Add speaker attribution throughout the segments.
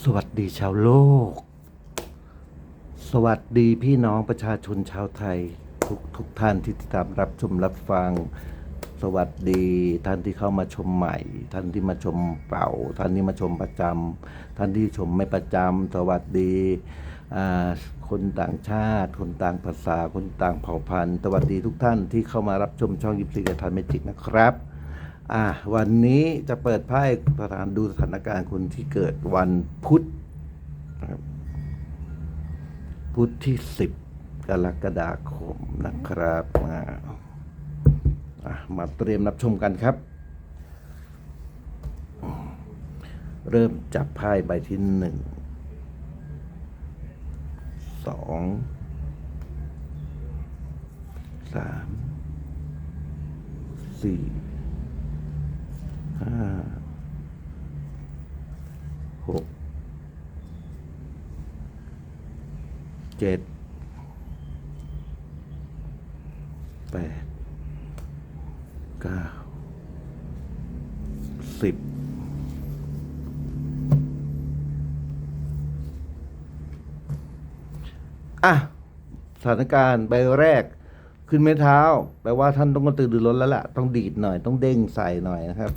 Speaker 1: สวัสดีชาวโลก สวัสดีพี่น้องประชาชนชาวไทย ทุกทุกท่านที่ติดตามรับชมรับฟัง สวัสดีท่านที่เข้ามาชมใหม่ ท่านที่มาชมเก่า ท่านที่มาชมประจำท่านที่ชมไม่ประจำสวัสดีคนต่างชาติ คนต่างภาษา คนต่างเผ่าพันธุ์ สวัสดีทุกท่านที่เข้ามารับชมช่องยิปซีกับทันเมจิกนะครับ อะวันนี้จะเปิดไพ่สถานดูสถานการณ์คนที่เกิดวันพุธนะครับพุธที่สิบกรกฎาคมนะครับอ่ามาเตรียมรับชมกันครับ เริ่มจับไพ่ใบที่หนึ่งสองสามสี่ ห้าหก เจ็ดแปดเก้าสิบอะสถานการณ์ใบแรกขึ้นไม้เท้า แปลว่าท่านต้องกระตือรือร้นแล้วล่ะ ต้องดีดหน่อย ต้องเด้งใส่หน่อยนะครับ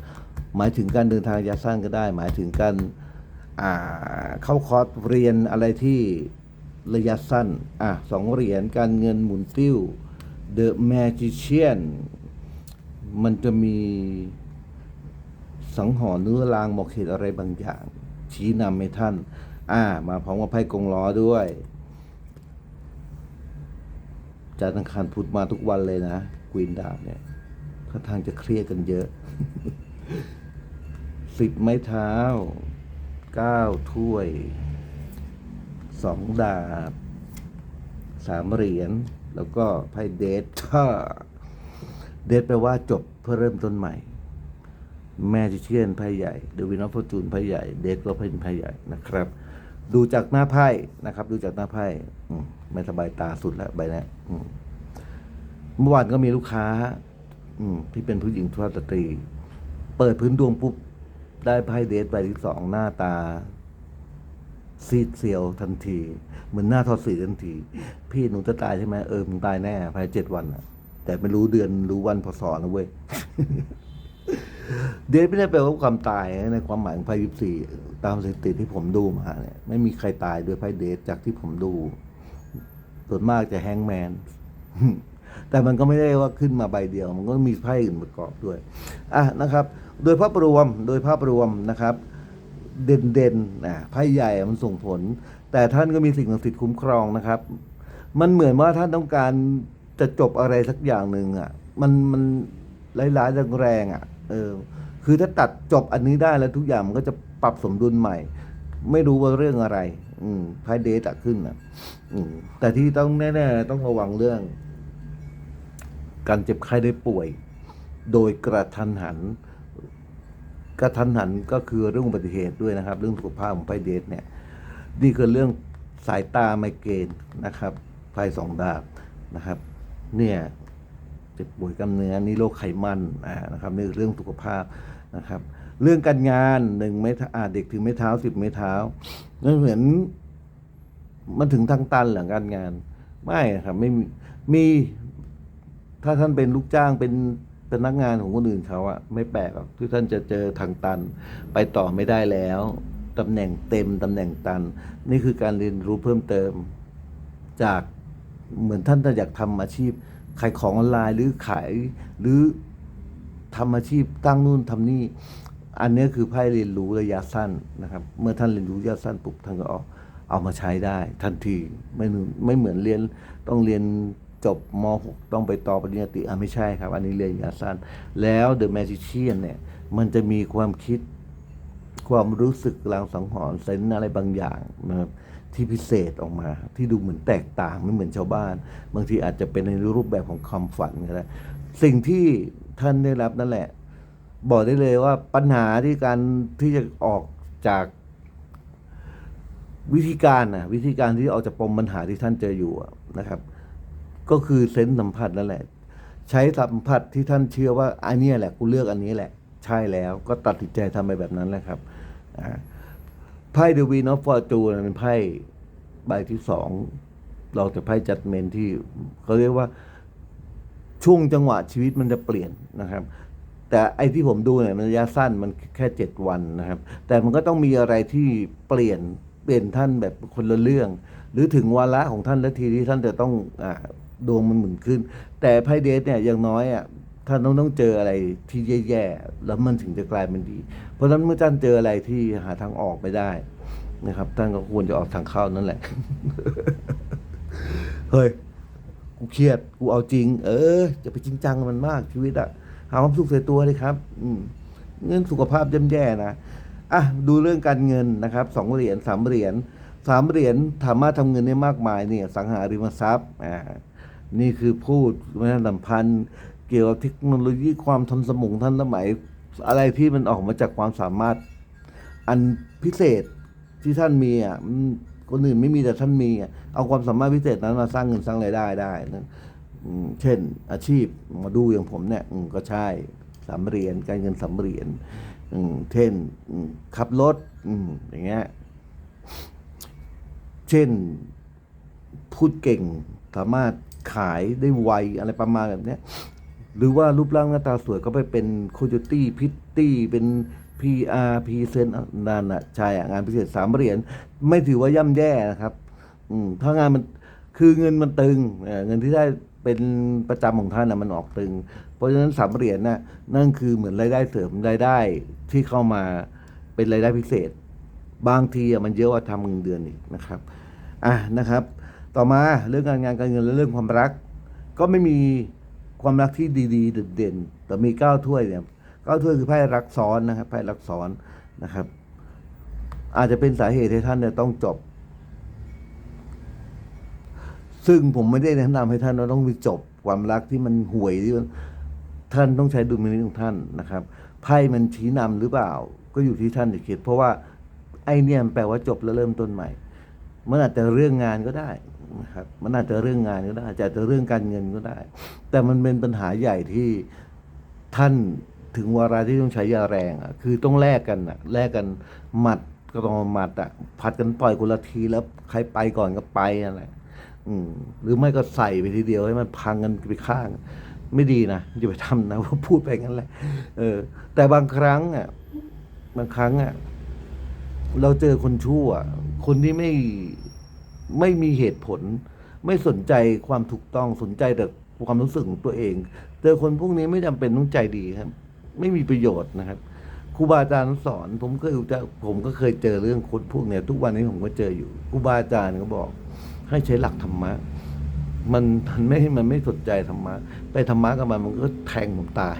Speaker 1: หมายถึงการเดินทางระยะสั้นก็ได้ หมายถึงการอ่าเข้าคอร์สเรียนอะไรที่ ระยะสั้น อะสองเหรียญการเงินหมุนติ้ว The Magician มันจะมีสังหรณ์เนื้อรางบอกเหตุอะไรบางอย่าง ชี้นำให้ท่าน อ่า มาพร้อมกับไพ่กงล้อด้วยจันทร์อังคารพุธมาทุกวันเลยนะกวินดาบเนี่ยท่าทางจะเครียดกันเยอะสิบไม้เท้าเก้าถ้วย สองดาบสามเหรียญแล้วก็ไพ่เดทเดทแปลว่าจบเพื่อเริ่มต้นใหม่ แม่จะเชียนไพ่ใหญ่เดวินอฟฟอร์จูนไพ่ใหญ่ เดทก็เป็นไพ่ใหญ่นะครับ ดูจากหน้าไพ่นะครับ ดูจากหน้าไพ่ไม่สบายตาสุดแล้วใบนี้เมื่อวานก็มีลูกค้า อืมที่เป็นผู้หญิงทุสตรี เปิดพื้นดวงปุ๊บได้ไพ่เดทใบที่สองหน้าตา ซีดเซียวทันทีเหมือนหน้าทอดสีทันที พี่หนูจะตายใช่ไหมเออมึงตายแน่ภายในเจ็ดวันอะแต่ไม่รู้เดือนรู้วันพศนะเว้ยเดทไม่ได้แปลว่าความตายในความหมายของไพ่ยิปซีตามสถิติที่ผมดูมาเนี่ยไม่มีใครตายด้วยไพ่เดทจากที่ผมดู ส่วนมากจะแฮงแมน แต่มันก็ไม่ได้ว่าขึ้นมาใบเดียว มันก็มีไพ่อื่นประกอบด้วย อะนะครับ โดยภาพรวมโดยภาพรวมนะครับ เด่นเด่นๆนะไพ่ใหญ่มันส่งผล แต่ท่านก็มีสิ่งศักดิ์สิทธิ์คุ้มครองนะครับ มันเหมือนว่าท่านต้องการจะจบอะไรสักอย่างหนึ่งอะ มันมันร้ายๆแรงๆอะ เออ คือถ้าตัดจบอันนี้ได้แล้วทุกอย่างมันก็จะปรับสมดุลใหม่ ไม่รู้ว่าเรื่องอะไร อืมไพ่เดทอะขึ้นอะ อืมแต่ที่ต้องแน่ๆต้องระวังเรื่อง การเจ็บไข้ได้ป่วย โดยกระทันหัน กระทันหันก็คือเรื่องอุบัติเหตุด้วยนะครับ เรื่องสุขภาพของไพเดทเนี่ยนี่คือเรื่องสายตาไมเกรนนะครับไพสองดาบนะครับ เนี่ยเจ็บป่วยกล้ามเนื้อนี่โรคไขมันนะครับนี่เรื่องสุขภาพนะครับ เรื่องการงานหนึ่งไม้เท้าอ่าเด็กถึงไม้เท้าสิบไม้เท้านั่นเหมือนมันถึงทางตันหรือการงาน ไม่ครับไม่มีมีถ้าท่านเป็นลูกจ้างเป็น เป็นนักงานของคนอื่นเขาอะไม่แปลกหรอกที่ท่านจะเจอทางตัน ไปต่อไม่ได้แล้วตำแหน่งเต็มตำแหน่งตัน นี่คือการเรียนรู้เพิ่มเติม จากเหมือนท่านถ้าอยากทำอาชีพขายของออนไลน์หรือขายหรือทำอาชีพตั้งนู่นทำนี่อันนี้คือไพ่เรียนรู้ระยะสั้นนะครับ เมื่อท่านเรียนรู้ระยะสั้นปุ๊บท่านก็เอาเอามาใช้ได้ทันทีไม่เหมือนไม่เหมือนเรียนต้องเรียน จบม .6 ต้องไปต่อปริญญาตรีอะไม่ใช่ครับ อันนี้เรียนระยะสั้น แล้ว The Magician เนี่ยมันจะมีความคิดความรู้สึกลางสังหรณ์เซนอะไรบางอย่างนะครับที่พิเศษออกมา ที่ดูเหมือนแตกต่างไม่เหมือนชาวบ้าน บางทีอาจจะเป็นในรูปแบบของความฝันก็ได้สิ่งที่ท่านได้รับนั่นแหละ บอกได้เลยว่าปัญหาที่การที่จะออกจากวิธีการนะวิธีการที่ออกจากปมปัญหาที่ท่านเจออยู่นะครับ ก็คือเซนส์สัมผัสนั่นแหละ ใช้สัมผัสที่ท่านเชื่อว่าอันเนี้ยแหละกูเลือกอันนี้แหละ ใช่แล้วก็ตัดสินใจทำไปแบบนั้นแหละครับไพ่เดวีนอฟฟอร์จูนเป็นไพ่ใบที่สองเราจะไพ่จัดเมนที่เขาเรียกว่าช่วงจังหวะชีวิตมันจะเปลี่ยนนะครับ แต่ไอ้ที่ผมดูเนี่ยมันระยะสั้นมันแค่เจ็ดวันนะครับ แต่มันก็ต้องมีอะไรที่เปลี่ยนเปลี่ยนท่านแบบคนละเรื่อง หรือถึงวาระของท่านและทีที่ท่านจะต้องอ่า ดวงมันหมุนขึ้น แต่ไพ่เดทเนี่ยอย่างน้อยอะท่านต้องต้องเจออะไรที่แย่ๆแล้วมันถึงจะกลายเป็นดี เพราะฉะนั้นเมื่อท่านเจออะไรที่หาทางออกไม่ได้นะครับท่านก็ควรจะออกทางเข้านั่นแหละ เฮ้ย กูเครียด กูเอาจริง เออจะไปจริงจังมันมากชีวิตอะหาความสุขใส่ตัวเลยครับ อืมเงินสุขภาพย่ำแย่นะ อะ ดูเรื่องการเงินนะครับ สองเหรียญสามเหรียญ สามเหรียญสามารถทำเงินได้มากมายเนี่ยสังหาริมทรัพย์อ่านี่คือพูดวัฒนธรรมพันธ์เกี่ยวกับเทคโนโลยีความทันสมงทันสมัย อะไรที่มันออกมาจากความสามารถ อันพิเศษที่ท่านมีอะคนอื่นไม่มีแต่ท่านมีอะเอาความสามารถพิเศษนั้นมาสร้างเงินสร้างรายได้ได้นะเช่น อาชีพมาดูอย่างผมเนี่ยก็ใช่สามเหรียญการเงินสามเหรียญเช่นขับรถอย่างเงี้ย ช่น พูดเก่งสามารถขายได้ไวอะไรประมาณแบบนี้หรือว่ารูปร่างหน้าตาสวยก็ไปเป็นโคโยตี้พิตตี้เป็น PR พรีเซนต์นั่นน่ะใช่อะงานพิเศษสามเหรียญไม่ถือว่าย่ำแย่นะครับ อืมถ้างานมันคือเงินมันตึงเงินที่ได้เป็นประจำของท่านนะมันออกตึง เพราะฉะนั้นสามเหรียญน่ะนั่นคือเหมือนรายได้เสริมรายได้ที่เข้ามาเป็นรายได้พิเศษ บางทีมันเยอะกว่าทำเงินเดือนอีกนะครับ อะนะครับ ต่อมาเรื่องการงานการเงินและเรื่องความรัก ก็ไม่มีความรักที่ดีๆเด่นๆแต่มีเก้าถ้วยเนี่ยเก้าถ้วยคือไพ่รักซ้อนนะครับไพ่รักซ้อนนะครับ อาจจะเป็นสาเหตุให้ท่านเนี่ยต้องจบ ซึ่งผมไม่ได้แนะนำให้ท่านว่าต้องมีจบความรักที่มันห่วยที่ท่านต้องใช้ดุลพินิจของท่านนะครับไพ่มันชี้นำหรือเปล่า ก็อยู่ที่ท่านจะคิด เพราะว่าไอเนี่ยแปลว่าจบแล้วเริ่มต้นใหม่ มันอาจจะเรื่องงานก็ได้นะครับมันอาจจะเรื่องงานก็ได้อาจจะเรื่องการเงินก็ได้ แต่มันเป็นปัญหาใหญ่ที่ท่านถึงเวลาที่ต้องใช้ยาแรงอะคือต้องแลกกันอะแลกกันหมัดก็ต้องหมัดอะผัดกันต่อยคนละทีแล้วใครไปก่อนก็ไปอะไรอืมหรือไม่ก็ใส่ไปทีเดียวให้มันพังกันไปข้าง ไม่ดีนะอย่าไปทำนะว่าพูดไปงั้นแหละเออ แต่บางครั้งอะบางครั้งอะเราเจอคนชั่ว คนที่ไม่ไม่มีเหตุผล ไม่สนใจความถูกต้องสนใจแต่ความรู้สึกของตัวเอง เจอคนพวกนี้ไม่จำเป็นต้องใจดีครับ ไม่มีประโยชน์นะครับครูบาอาจารย์สอน ผมก็จะผมก็เคยเจอเรื่องคนพวกเนี้ยทุกวันนี้ผมก็เจออยู่ครูบาอาจารย์ก็บอก ให้ใช้หลักธรรมะ มันมันไม่มันไม่สนใจธรรมะ ไปธรรมะกับมันมันก็แทงผมตาย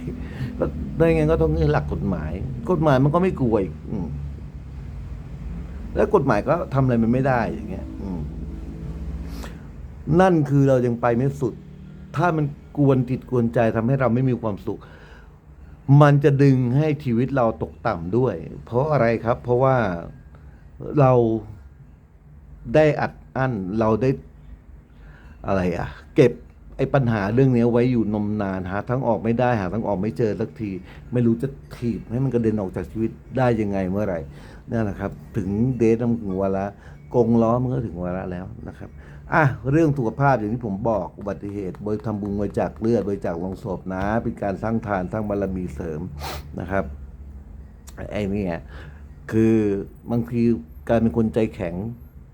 Speaker 1: ก็ได้ไงก็ต้องเงื่อนหลักกฎหมาย กฎหมายมันก็ไม่กลัวอีก แล้วกฎหมายก็ทำอะไรมันไม่ได้อย่างเงี้ย อืม นั่นคือเรายังไปไม่สุด ถ้ามันกวนจิตกวนใจทำให้เราไม่มีความสุข มันจะดึงให้ชีวิตเราตกต่ำด้วย เพราะอะไรครับ เพราะว่าเราได้อัดอั้นเราได้อะไรอะ เก็บไอ้ปัญหาเรื่องนี้ไว้อยู่นมนานหาทั้งออกไม่ได้หาทั้งออกไม่เจอสักที ไม่รู้จะถีบให้มันกระเด็นออกจากชีวิตได้ยังไงเมื่อไหร่ นั่นแหละครับ ถึงเดทมันถึงวาระกงล้อมันก็ถึงวาระแล้วนะครับอะเรื่องสุขภาพอย่างที่ผมบอกอุบัติเหตุบริทำบุญบริจาคเลือดบริจาคลงศพนะ เป็นการสร้างทานสร้างบารมีเสริมนะครับไอ้เนี่ยคือบางทีการเป็นคนใจแข็ง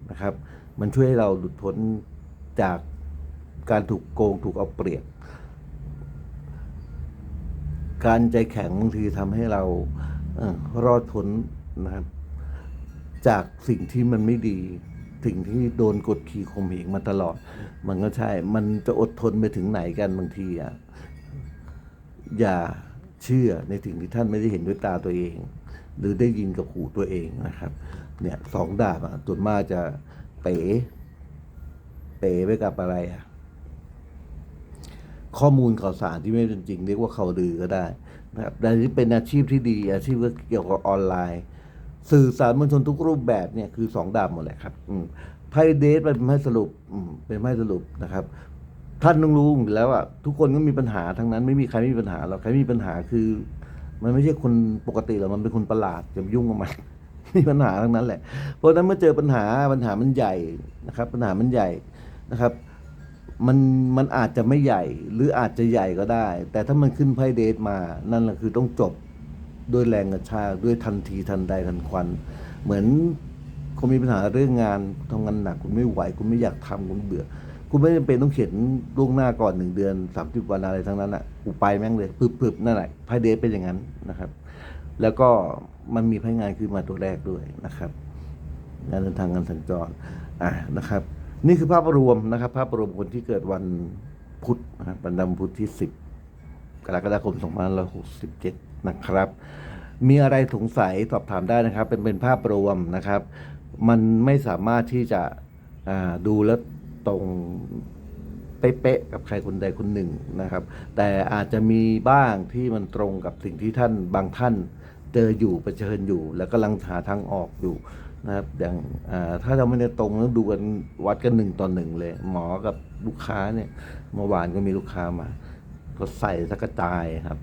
Speaker 1: นะครับ มันช่วยให้เราหลุดพ้นจากการถูกโกงถูกเอาเปรียบการใจแข็งบางทีทำให้เราอรอดพ้นนะครับ จากสิ่งที่มันไม่ดี สิ่งที่โดนกดขี่ข่มเหงมาตลอด มันก็ใช่ มันจะอดทนไปถึงไหนกันบางทีอะอย่าเชื่อในสิ่งที่ท่านไม่ได้เห็นด้วยตาตัวเอง หรือได้ยินกับหูตัวเองนะครับ เนี่ยสองดาบอะส่วนมากจะเป๋เป๋ไปกับอะไรอะข้อมูลข่าวสารที่ไม่เป็นจริง เรียกว่าข่าวลือก็ได้นะครับแต่ที่เป็นอาชีพที่ดี อาชีพเกี่ยวกับออนไลน์ สื่อสารมวลชนทุกรูปแบบเนี่ยคือสองดาบหมดเลยครับไพ่เดทเป็นไพ่สรุปเป็นไพ่สรุปนะครับ ท่านต้องรู้อยู่แล้วอะทุกคนก็มีปัญหาทั้งนั้นไม่มีใครไม่มีปัญหาหรอกใครมีปัญหาคือ มันไม่ใช่คนปกติหรอกมันเป็นคนประหลาดอย่ายุ่งกับมันมีปัญหาทั้งนั้นแหละ เพราะฉะนั้นเมื่อเจอปัญหาปัญหามันใหญ่นะครับ ปัญหามันใหญ่นะครับมันมันอาจจะไม่ใหญ่หรืออาจจะใหญ่ก็ได้ แต่ถ้ามันขึ้นไพ่เดทมานั่นแหละคือต้องจบ ด้วยแรงกระชากด้วยทันทีทันใดทันควัน เหมือนคุณมีปัญหาเรื่องงานทำงานหนักคุณไม่ไหว คุณไม่อยากทำคุณเบื่อ คุณไม่จำเป็นต้องเขียนล่วงหน้าก่อนหนึ่งเดือนสามสิบวันอะไรทั้งนั้นอะกูไปแม่งเลยปึบๆนั่นแหละไพ่เดทเป็นอย่างนั้นนะครับ แล้วก็มันมีไพ่งานขึ้นมาตัวแรกด้วยนะครับงานเดินทางงานสัญจรอะนะครับ นี่คือภาพรวมนะครับ ภาพรวมคนที่เกิดวันพุธนะครับวันดำพุธที่10กรกฎาคม2567น นะครับ มีอะไรสงสัยสอบถามได้นะครับ เป็นเป็นภาพรวมนะครับ มันไม่สามารถที่จะดูแล้วตรงเป๊ะๆกับใครคนใดคนหนึ่งนะครับ แต่อาจจะมีบ้างที่มันตรงกับสิ่งที่ท่านบางท่านเจออยู่เผชิญอยู่ แล้วกำลังหาทางออกอยู่นะครับอย่างถ้าเราไม่ได้ตรงแล้วดูกันวัดกันหนึ่งต่อหนึ่งเลย หมอกับลูกค้าเนี่ยเมื่อวานก็มีลูกค้ามา ก็ใส่สักกระจายครับ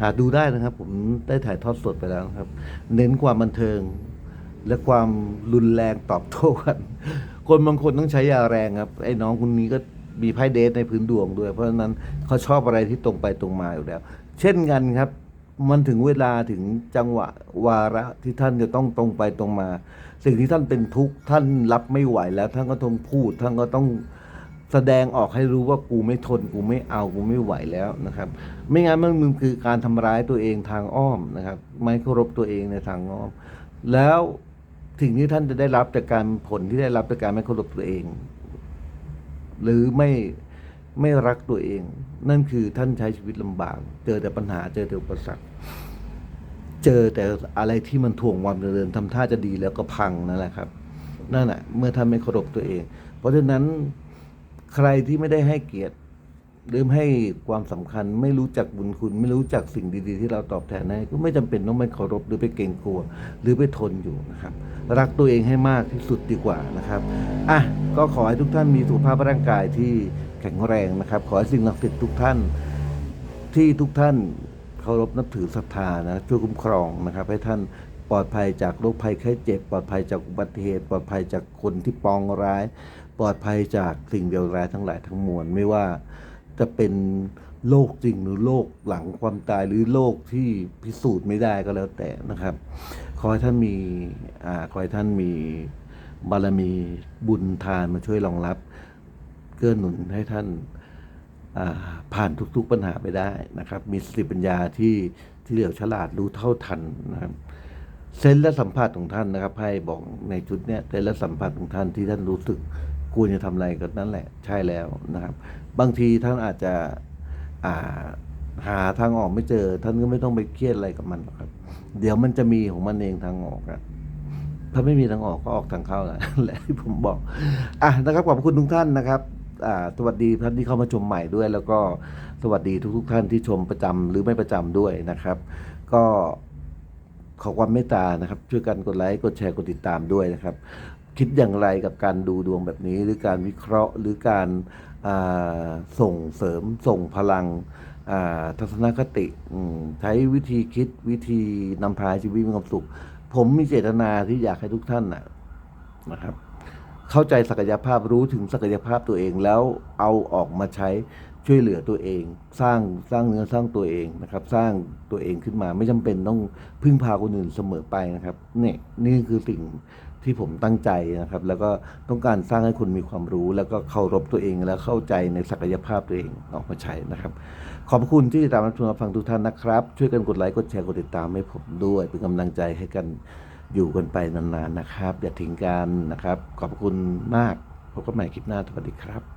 Speaker 1: หาดูได้นะครับ ผมได้ถ่ายทอดสดไปแล้วครับ เน้นความบันเทิง และความรุนแรงตอบโต้กัน คนบางคนต้องใช้ยาแรงครับ ไอ้น้องคนนี้ก็มีไพ่เดทในพื้นดวงด้วย เพราะฉะนั้นเขาชอบอะไรที่ตรงไปตรงมาอยู่แล้ว เช่นกันครับ มันถึงเวลาถึงจังหวะวาระที่ท่านจะต้องตรงไปตรงมา สิ่งที่ท่านเป็นทุกข์ท่านรับไม่ไหวแล้ว ท่านก็ต้องพูดท่านก็ต้อง แสดงออกให้รู้ว่ากูไม่ทนกูไม่เอากูไม่ไหวแล้วนะครับ ไม่งั้นมันมันคือการทำร้ายตัวเองทางอ้อมนะครับ ไม่เคารพตัวเองในทางอ้อม แล้วสิ่งที่ท่านจะได้รับจากการผลที่ได้รับจากการไม่เคารพตัวเอง หรือไม่ไม่รักตัวเอง นั่นคือท่านใช้ชีวิตลำบาก เจอแต่ปัญหาเจอแต่อุปสรรคเจอแต่อะไรที่มันถ่วงความเจริญทำท่าจะดีแล้วก็พังนั่นแหละครับนั่นแหละเมื่อท่านไม่เคารพตัวเอง เพราะฉะนั้น ใครที่ไม่ได้ให้เกียรติหรือให้ความสำคัญไม่รู้จักบุญคุณ ไม่รู้จักสิ่งดี ๆ ที่เราตอบแทนให้ก็ไม่จำเป็นต้องไปเคารพหรือไปเกรงกลัว หรือไปทนอยู่นะครับ รักตัวเองให้มากที่สุดดีกว่านะครับอะก็ขอให้ทุกท่านมีสุขภาพร่างกายที่แข็งแรงนะครับ ขอให้สิ่งศักดิ์สิทธิ์ทุกท่าน ที่ทุกท่านเคารพนับถือศรัทธานะช่วยคุ้มครองนะครับให้ท่านปลอดภัยจากโรคภัยไข้เจ็บ ปลอดภัยจากอุบัติเหตุ ปลอดภัยจากคนที่ปองร้าย ปลอดภัยจากสิ่งเดียวร้ายทั้งหลายทั้งมวลไม่ว่าจะเป็นโรคจริงหรือโรคหลังความตายหรือโรคที่พิสูจน์ไม่ได้ก็แล้วแต่นะครับ ขอให้ท่านมีอ่าขอให้ท่านมีบารมีบุญทานมาช่วยรองรับ เกื้อหนุนให้ท่านอ่าผ่านทุกๆปัญหาไปได้นะครับ มีสติปัญญาที่ที่เหลียวฉลาดรู้เท่าทันนะครับเซนและสัมผัสของท่านนะครับให้บอกในจุดเนี้ยเซนและสัมผัสของท่านที่ท่านรู้สึก ควรจะทำอะไรก็นั่นแหละใช่แล้วนะครับ บางทีท่านอาจจะอ่าหาทางออกไม่เจอ ท่านก็ไม่ต้องไปเครียดอะไรกับมันหรอกครับ เดี๋ยวมันจะมีของมันเองทางออกอะถ้าไม่มีทางออกก็ออกทางเข้าแหละแหละที่ผมบอก อะนะครับขอบคุณทุกท่านนะครับอ่าสวัสดีท่านที่เข้ามาชมใหม่ด้วย แล้วก็สวัสดีทุกๆท่านที่ชมประจำหรือไม่ประจำด้วยนะครับ ก็ขอความเมตตานะครับ ช่วยกันกดไลค์กดแชร์กดติดตามด้วยนะครับ คิดอย่างไรกับการดูดวงแบบนี้ หรือการวิเคราะห์ หรือการส่งเสริมส่งพลังทัศนคติใช้วิธีคิดวิธีนำพาชีวิตมีความสุข ผมมีเจตนาที่อยากให้ทุกท่านนะนะครับ เข้าใจศักยภาพรู้ถึงศักยภาพตัวเองแล้วเอาออกมาใช้ช่วยเหลือตัวเอง สร้างสร้างเนื้อสร้างตัวเองนะครับ สร้างตัวเองขึ้นมาไม่จำเป็นต้องพึ่งพาคนอื่นเสมอไปนะครับนี่นี่คือสิ่ง ที่ผมตั้งใจนะครับ แล้วก็ต้องการสร้างให้คุณมีความรู้ แล้วก็เคารพตัวเองและเข้าใจในศักยภาพตัวเองออกมาใช้นะครับ ขอบคุณที่ติดตามรับชมรับฟังทุกท่านนะครับ ช่วยกันกดไลค์กดแชร์กดติดตามให้ผมด้วย เป็นกำลังใจให้กันอยู่กันไปนานๆนะครับ อย่าทิ้งกันนะครับ ขอบคุณมากพบกันใหม่คลิปหน้าสวัสดีครับ